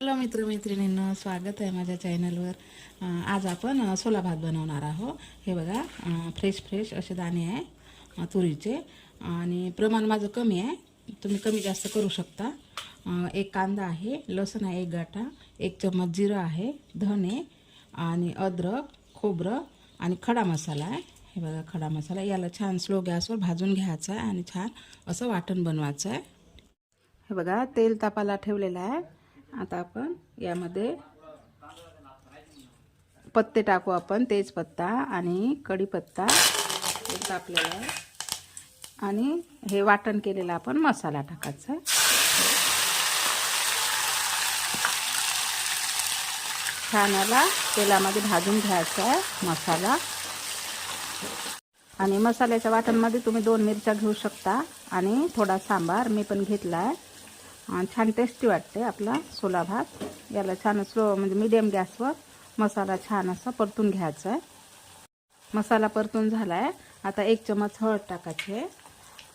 Hello मित्रमैत्रिणींनो स्वागत आहे माझ्या चॅनलवर. आज आपण सोला भात बनवणार आहोत. हे बघा फ्रेश फ्रेश असे दाणे आहे तुरीचे. आणि प्रमाण माझं कमी आहे. तुम्ही कमी जास्त करू शकता. एक कांदा आहे लसूण आहे एक गाठा एक चम्मच जिरं आहे धने आणि अद्रक खोबरं आणि खडा मसाला आहे. हे बघा खडा मसाला. याला छान स्लो गॅसवर भाजून घ्यायचं आहे आणि छान असं वाटण बनवायचं आहे. हे बघा तेल तापाला ठेवलेलं आहे. आता आपण यामध्ये पत्ते टाकू आपण तेजपत्ता आणि कढीपत्ता हे आहे आणि हे वाटण केलेला आपण मसाला टाकायचा. छानाला तेलामध्ये भाजून घ्यायचा आहे मसाला. आणि मसाल्याच्या वाटणमध्ये तुम्ही दोन मिरच्या घेऊ शकता आणि थोडा सांबार मी पण घेतला आहे छान टेस्टी वाटते आपला सोला भात. याला छान स्लो म्हणजे मिडियम गॅसवर मसाला छान असा परतून घ्यायचा आहे मसाला परतून झाला आहे आता एक चमच हळद टाकायची आहे.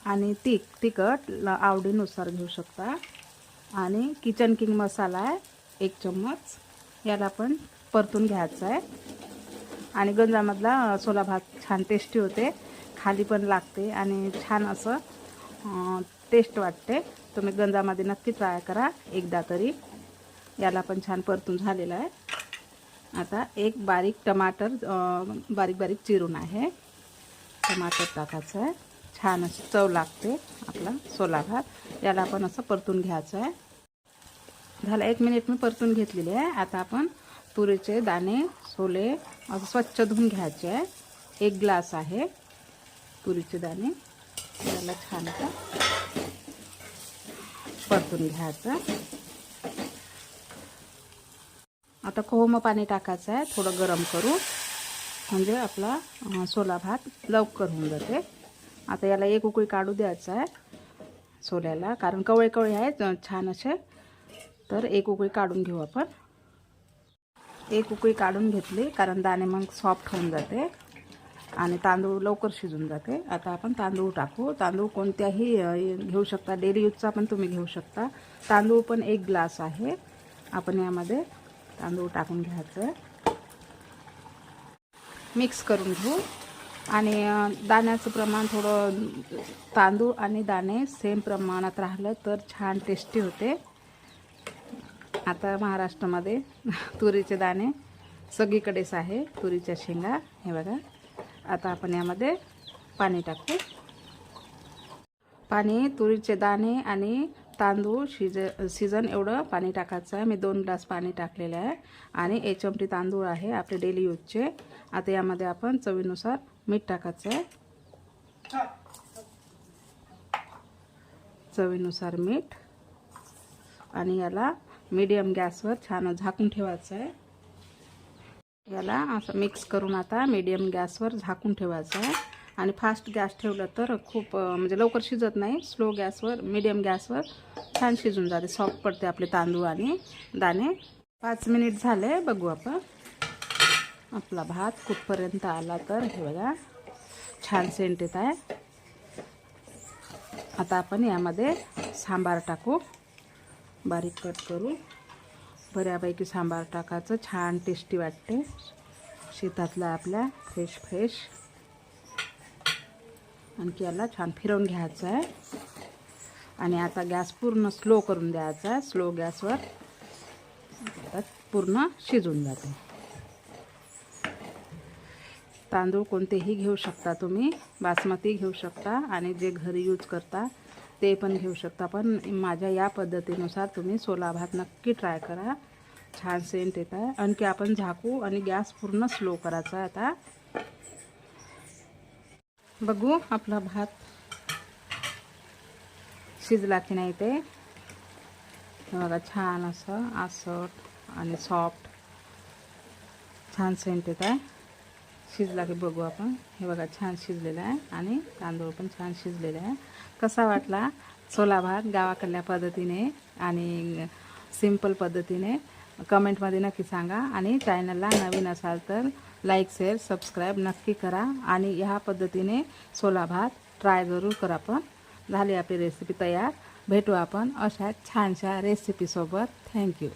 आणि तिक तिखट ल- आवडीनुसार घेऊ शकता. आणि किचन किंग मसाला आहे एक चम्मच याला पण परतून घ्यायचा आहे आणि गंजामधला सोला भात छान टेस्टी होते. खाली पण लागते आणि छान असं टेस्ट वाटते. तुम्ही गंजामध्ये नक्की ट्राय करा. एकदा तरी. याला पण छान परतून झालेला आहे. आता एक बारीक टमाटर बारीक बारीक चिरून आहे. टमाटर टाकायचं आहे. छान अशी चव लागते आपला सोला भात. याला आपण असं परतून घ्यायचं आहे. झालं एक मिनिट मी परतून घेतलेली आहे. आता आपण तुरीचे दाणे सोले असं स्वच्छ धुवून घ्यायचे आहे. एक ग्लास आहे तुरीचे दाणे. याला छान असं परतून घ्यायचं. आता कोहम पाणी टाकायचं आहे थोडं गरम करू. म्हणजे आपला सोला भात लवकर होऊन जाते. आता याला एक उकळी काढू द्यायचं आहे सोल्याला कारण कवळे कवळे आहेत छान असे. तर एक उकळी काढून घेऊ आपण. एक उकळी काढून घेतली कारण दाणे मग सॉफ्ट होऊन जाते. आणि तांदूळ लवकर शिजून जाते. आता आपण तांदूळ टाकू. तांदूळ कोणत्याही घेऊ शकता. डेली यूजचा पण तुम्ही घेऊ शकता. तांदूळ पण एक ग्लास आहे. आपण यामध्ये तांदूळ टाकून घ्यायचं. मिक्स करून घेऊ. आणि दाण्याचं प्रमाण थोडं तांदूळ आणि दाणे सेम प्रमाणात राहिलं तर छान टेस्टी होते. आता महाराष्ट्रामध्ये तुरीचे दाणे सगळीकडेच आहे. तुरीच्या शेंगा. हे बघा. आता आपण यामध्ये पाणी टाकू पाणी तुरीचे दाणे आणि तांदूळ शिज सीजन एवढं पाणी टाकायचं आहे. मी दोन ग्लास पाणी टाकलेलं आहे आणि एक चमटी तांदूळ आहे आपले डेली यूजचे. आता यामध्ये आपण चवीनुसार मीठ टाकायचं आहे. चवीनुसार मीठ आणि याला मीडियम गॅसवर छान झाकून ठेवायचं आहे. याला असं मिक्स करून आता मीडियम गॅसवर झाकून ठेवायचं आहे. आणि फास्ट गॅस ठेवलं तर खूप म्हणजे लवकर शिजत नाही. स्लो गॅसवर मीडियम गॅसवर छान शिजून जाते. सॉफ्ट पडते आपले तांदूळ आणि दाणे. पाच मिनिट झाले बघू आपण. आपला भात कुठपर्यंत आला तर हे बघा. छान सेंट येत आहे. आता आपण यामध्ये सांबार टाकू. बारीक कट करू. बऱ्यापैकी सांबार टाकायचं. छान टेस्टी वाटते. शेतातला आपल्या फ्रेश फ्रेश आणखी याला छान फिरवून घ्यायचं आहे. आणि आता गॅस पूर्ण स्लो करून द्यायचा आहे. स्लो गॅसवर पूर्ण शिजून जाते. तांदूळ कोणतेही घेऊ शकता तुम्ही. बासमती घेऊ शकता आणि जे घरी यूज करता ते पण घेऊ शकता. पण माझ्या या पद्धतीनुसार तुम्ही सोला भात नक्की ट्राय करा. छान सेंट येत आहे आणखी आपण झाकू आणि गॅस पूर्ण स्लो करायचा आहे आता. बघू आपला भात शिजला की नाही ते. बघा छान असं आसट आणि सॉफ्ट छान सेंट येत आहे शिजला की बघू आपण. हे बघा छान शिजलेलं आहे आणि तांदूळ पण छान शिजलेलं आहे. कसा वाटला सोला भात गावाकडल्या पद्धतीने आणि सिंपल पद्धतीने? कमेंटमध्ये नक्की सांगा आणि चॅनलला नवीन असाल तर लाईक शेअर सबस्क्राईब नक्की करा आणि ह्या पद्धतीने सोला भात ट्राय जरूर करा पण. झाली आपली रेसिपी तयार. भेटू आपण अशा छानशा रेसिपीसोबत थँक्यू